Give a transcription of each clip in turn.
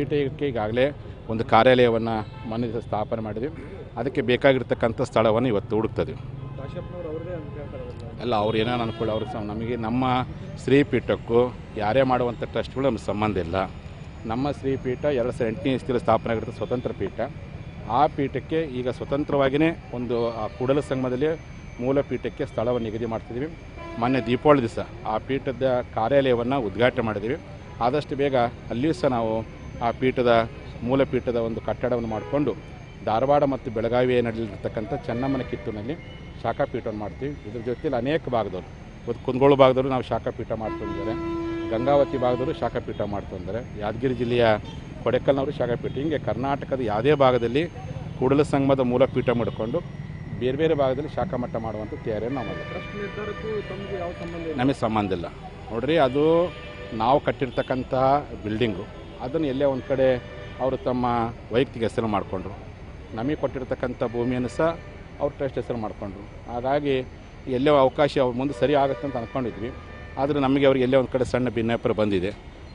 ಪೀಠಕ್ಕೆ ಈಗಾಗಲೇ ಒಂದು ಕಾರ್ಯಾಲಯವನ್ನು ಮನೆ ಸ್ಥಾಪನೆ ಮಾಡಿದ್ವಿ. ಅದಕ್ಕೆ ಬೇಕಾಗಿರ್ತಕ್ಕಂಥ ಸ್ಥಳವನ್ನು ಇವತ್ತು ಹುಡುಕ್ತದೆ ಅಲ್ಲ ಅವ್ರು ಏನೇನು ಅನ್ಕೊಳ್ಳಿ ಅವ್ರಿಗೆ ಸಹ ನಮಗೆ ನಮ್ಮ ಶ್ರೀಪೀಠಕ್ಕೂ ಯಾರೇ ಮಾಡುವಂಥ ಟ್ರಸ್ಟ್ಗಳು ನಮ್ಗೆ ಸಂಬಂಧ ಇಲ್ಲ. ನಮ್ಮ ಶ್ರೀಪೀಠ ಎರಡು ಸಾವಿರದ ಎಂಟನೇ ಇಸ್ತಿಯಲ್ಲಿ ಸ್ಥಾಪನೆ ಆಗಿರ್ತದೆ ಸ್ವತಂತ್ರ ಪೀಠ. ಆ ಪೀಠಕ್ಕೆ ಈಗ ಸ್ವತಂತ್ರವಾಗಿಯೇ ಒಂದು ಆ ಕೂಡಲ ಸಂಗಮದಲ್ಲಿ ಮೂಲ ಪೀಠಕ್ಕೆ ಸ್ಥಳವನ್ನು ನಿಗದಿ ಮಾಡ್ತಿದ್ದೀವಿ ಮೊನ್ನೆ ದೀಪಾವಳಿ ದಿವಸ ಆ ಪೀಠದ ಕಾರ್ಯಾಲಯವನ್ನು ಉದ್ಘಾಟನೆ ಮಾಡಿದ್ದೀವಿ ಆದಷ್ಟು ಬೇಗ ಅಲ್ಲಿಯೂ ಸಹ ನಾವು ಆ ಪೀಠದ ಮೂಲ ಪೀಠದ ಒಂದು ಕಟ್ಟಡವನ್ನು ಮಾಡಿಕೊಂಡು ಧಾರವಾಡ ಮತ್ತು ಬೆಳಗಾವಿಯ ನಡೆಯಲಿರ್ತಕ್ಕಂಥ ಚೆನ್ನಮ್ಮನ ಕಿತ್ತೂರಿನಲ್ಲಿ ಶಾಖಾಪೀಠವನ್ನು ಮಾಡ್ತೀವಿ. ಇದ್ರ ಜೊತೆಯಲ್ಲಿ ಅನೇಕ ಭಾಗದವರು. ಇವತ್ತು ಕುಂದಗೋಳು ಭಾಗದವರು ನಾವು ಶಾಖಾಪೀಠ ಮಾಡ್ತಂದಿದ್ದಾರೆ ಗಂಗಾವತಿ ಭಾಗದವರು ಶಾಖಾಪೀಠ ಮಾಡ್ಕೊಂಡಿದ್ದಾರೆ ಯಾದಗಿರಿ ಜಿಲ್ಲೆಯ ಕೊಡೆಕಲ್ನವರು ಶಾಖಾಪೀಠ. ಹಿಂಗೆ ಕರ್ನಾಟಕದ ಯಾವುದೇ ಭಾಗದಲ್ಲಿ ಕೂಡಲ ಸಂಗಮದ ಮೂಲ ಪೀಠ ಮಾಡಿಕೊಂಡು ಬೇರೆ ಬೇರೆ ಭಾಗದಲ್ಲಿ ಶಾಖಾ ಮಠ ಮಾಡುವಂಥ ತಯಾರಿಯನ್ನು ನಾವು ಮಾಡಿದ್ದೀವಿ ನಮಗೆ ಸಂಬಂಧ ಇಲ್ಲ. ನೋಡ್ರಿ ಅದು ನಾವು ಕಟ್ಟಿರ್ತಕ್ಕಂತಹ ಬಿಲ್ಡಿಂಗು ಅದನ್ನು ಎಲ್ಲೇ ಒಂದು ಕಡೆ ಅವರು ತಮ್ಮ ವೈಯಕ್ತಿಕ ಹೆಸರು ಮಾಡಿಕೊಂಡ್ರು. ನಮಗೆ ಕೊಟ್ಟಿರ್ತಕ್ಕಂಥ ಭೂಮಿಯನ್ನು ಸಹ ಅವ್ರು ಟ್ರಸ್ಟ್ ಹೆಸರು ಮಾಡಿಕೊಂಡ್ರು. ಹಾಗಾಗಿ ಎಲ್ಲೇ ಅವಕಾಶ ಅವ್ರ ಮುಂದೆ ಸರಿ ಆಗುತ್ತೆ ಅಂತ ಅಂದ್ಕೊಂಡಿದ್ವಿ ಆದರೆ ನಮಗೆ ಅವ್ರಿಗೆ ಎಲ್ಲೇ ಒಂದು ಕಡೆ ಸಣ್ಣ ಭಿನ್ನಾಭಿಪ್ರಾಯ ಬಂದಿದೆ.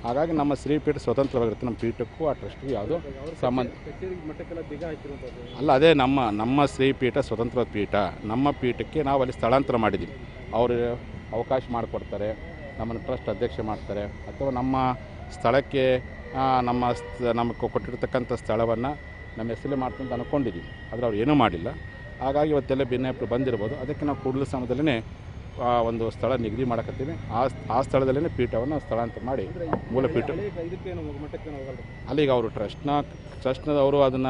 ಹಾಗಾಗಿ ನಮ್ಮ ಶ್ರೀಪೀಠ ಸ್ವತಂತ್ರವಾಗಿರುತ್ತೆ ನಮ್ಮ ಪೀಠಕ್ಕೂ ಆ ಟ್ರಸ್ಟ್ಗೂ ಯಾವುದು ಸಂಬಂಧ ಅಲ್ಲ, ಅದೇ ನಮ್ಮ ನಮ್ಮ ಶ್ರೀಪೀಠ ಸ್ವತಂತ್ರ ಪೀಠ. ನಮ್ಮ ಪೀಠಕ್ಕೆ ನಾವು ಅಲ್ಲಿ ಸ್ಥಳಾಂತರ ಮಾಡಿದ್ದೀವಿ. ಅವರು ಅವಕಾಶ ಮಾಡಿಕೊಡ್ತಾರೆ, ನಮ್ಮನ್ನು ಟ್ರಸ್ಟ್ ಅಧ್ಯಕ್ಷ ಮಾಡ್ತಾರೆ. ಅಥವಾ ನಮ್ಮ ಸ್ಥಳಕ್ಕೆ ನಮ್ಮ ನಮಗೆ ಕೊಟ್ಟಿರ್ತಕ್ಕಂಥ ಸ್ಥಳವನ್ನು ನಮ್ಮ ಹೆಸರಲ್ಲಿ ಮಾಡ್ತೀನಿ ಅಂತ ಅಂದ್ಕೊಂಡಿದ್ದೀವಿ ಆದರೆ ಅವ್ರು ಏನೂ ಮಾಡಿಲ್ಲ. ಹಾಗಾಗಿ ಇವತ್ತೆಲ್ಲ ಭಿನ್ನಾಯಪ್ಪರು ಬಂದಿರ್ಬೋದು. ಅದಕ್ಕೆ ನಾವು ಕೂಡಲ ಸಮಯದಲ್ಲೇ ಒಂದು ಸ್ಥಳ ನಿಗದಿ ಮಾಡಕತ್ತೀವಿ. ಆ ಆ ಸ್ಥಳದಲ್ಲೇ ಪೀಠವನ್ನು ಸ್ಥಳಾಂತರ ಮಾಡಿ ಮೂಲ ಪೀಠ ಹಳೆ ಇದಕ್ಕೇನು ಮಟ್ಟಕ್ಕೇನು ಹೋಗಲ್ಲ ಅಲ್ಲಿಗೆ ಅವರು ಟ್ರಸ್ಟ್ನ ಟ್ರಸ್ಟ್ನದವರು ಅದನ್ನು